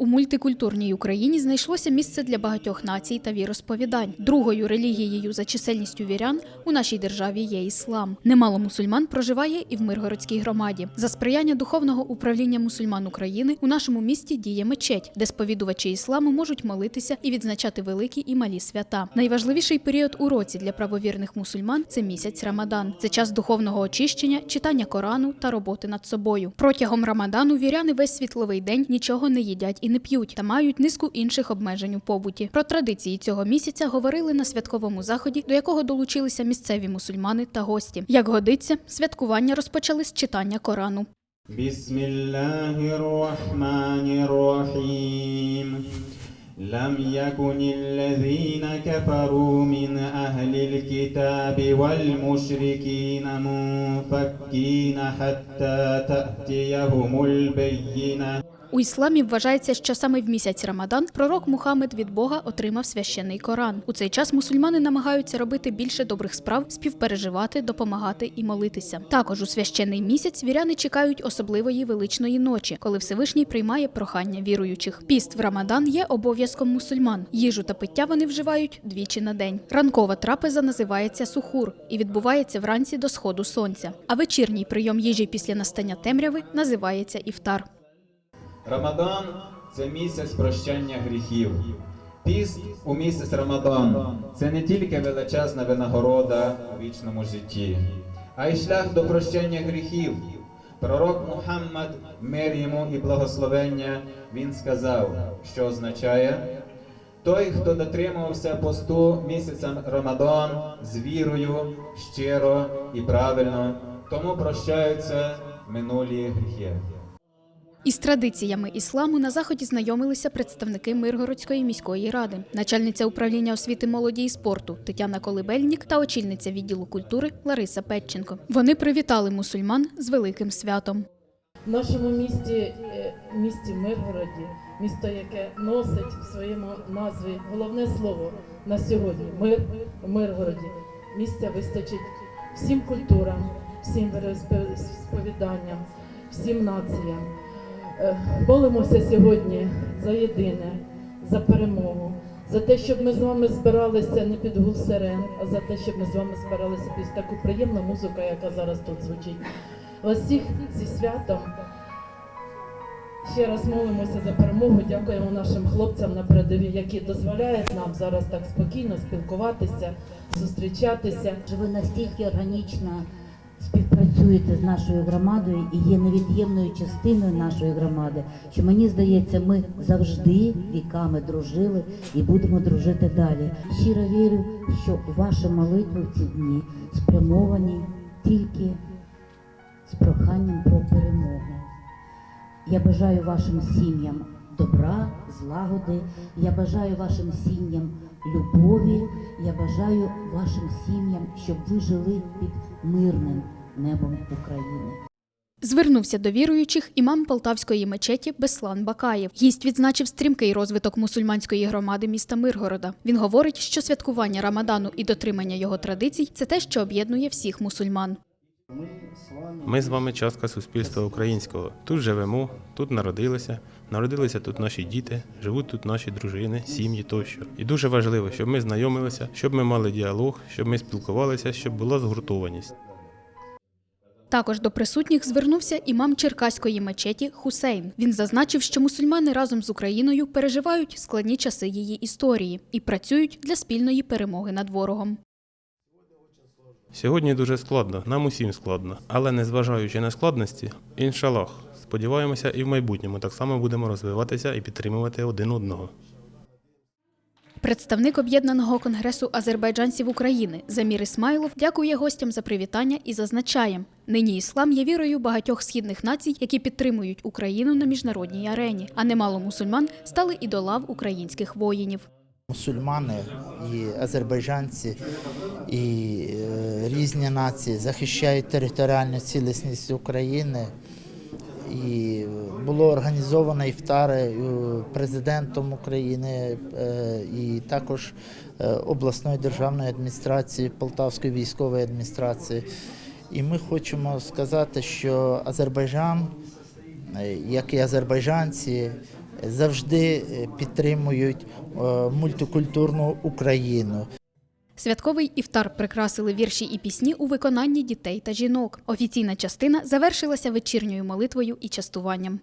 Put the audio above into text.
У мультикультурній Україні знайшлося місце для багатьох націй та віросповідань. Другою релігією за чисельністю вірян у нашій державі є іслам. Немало мусульман проживає і в Миргородській громаді. За сприяння духовного управління мусульман України у нашому місті діє мечеть, де сповідувачі ісламу можуть молитися і відзначати великі і малі свята. Найважливіший період у році для правовірних мусульман це місяць Рамадан. Це час духовного очищення, читання Корану та роботи над собою. Протягом Рамадану віряни весь світловий день нічого не їдять і не п'ють та мають низку інших обмежень у побуті. Про традиції цього місяця говорили на святковому заході, до якого долучилися місцеві мусульмани та гості. Як годиться, святкування розпочали з читання Корану. بسم الله الرحمن الرحيم لم يكن الذين كفروا من أهل الكتاب والمشركين منفكين حتى تأتيهم البينة у ісламі вважається, що саме в місяць Рамадан пророк Мухаммед від Бога отримав священний Коран. У цей час мусульмани намагаються робити більше добрих справ, співпереживати, допомагати і молитися. Також у священний місяць віряни чекають особливої величної ночі, коли Всевишній приймає прохання віруючих. Піст в Рамадан є обов'язком мусульман. Їжу та пиття вони вживають двічі на день. Ранкова трапеза називається сухур і відбувається вранці до сходу сонця. А вечірній прийом їжі після настання темряви називається іфтар. Рамадан це місяць прощення гріхів. Піст у місяць Рамадан це не тільки величезна винагорода у вічному житті, а й шлях до прощення гріхів. Пророк Мухаммад, мир йому і благословення, він сказав, що означає той, хто дотримувався посту місяця Рамадан з вірою, щиро і правильно, тому прощаються минулі гріхи. Із традиціями ісламу на заході знайомилися представники Миргородської міської ради, начальниця управління освіти молоді і спорту Тетяна Колибельнік та очільниця відділу культури Лариса Петченко. Вони привітали мусульман з великим святом. В нашому місті, е, місті Миргороді, місто, яке носить в своєму назві головне слово на сьогодні мир в Миргороді. Місця вистачить всім культурам, всім вероисповіданням, всім націям. Е, Молимося сьогодні за єдине, за перемогу, за те, щоб ми з вами збиралися не під гул сирен, а за те, щоб ми з вами збиралися під таку приємну музику, яка зараз тут звучить. Вас всіх зі святом. Ще раз молимося за перемогу. Дякуємо нашим хлопцям на передовій, які дозволяють нам зараз так спокійно спілкуватися, зустрічатися. ви настільки органічно співпрацюєте з нашою громадою і є невід'ємною частиною нашої громади, що мені здається, ми завжди віками дружили і будемо дружити далі. Щиро вірю, що ваші молитви в ці дні спрямовані тільки з проханням про перемогу. Я бажаю вашим сім'ям добра, злагоди. Я бажаю вашим сім'ям любові. Я бажаю вашим сім'ям, щоб ви жили під мирним небом України. Звернувся до віруючих імам Полтавської мечеті Беслан Бакаєв. Гість відзначив стрімкий розвиток мусульманської громади міста Миргорода. Він говорить, що святкування Рамадану і дотримання його традицій це те, що об'єднує всіх мусульман. Ми з вами частка суспільства українського. Тут живемо, тут народилися, народилися тут наші діти, живуть тут наші дружини, сім'ї тощо. І дуже важливо, щоб ми знайомилися, щоб ми мали діалог, щоб ми спілкувалися, щоб була згуртованість. Також до присутніх звернувся імам Черкаської мечеті Хусейн. Він зазначив, що мусульмани разом з Україною переживають складні часи її історії і працюють для спільної перемоги над ворогом. Сьогодні дуже складно, нам усім складно, але незважаючи на складності, іншалах, сподіваємося, і в майбутньому так само будемо розвиватися і підтримувати один одного. Представник об'єднаного конгресу азербайджанців України Замір Ісмайлов дякує гостям за привітання і зазначає: нині іслам є вірою багатьох східних націй, які підтримують Україну на міжнародній арені, а немало мусульман стали і до лав українських воїнів. Мусульмани і азербайджанці і е, різні нації захищають територіальну цілісність України. І було організовано іфтари е, президентом України е, і також обласною державною адміністрацією Полтавської військової адміністрації. І ми хочемо сказати, що Азербайджан, як і азербайджанці, завжди підтримують мультикультурну Україну. Святковий іфтар прикрасили вірші і пісні у виконанні дітей та жінок. Офіційна частина завершилася вечірньою молитвою і частуванням.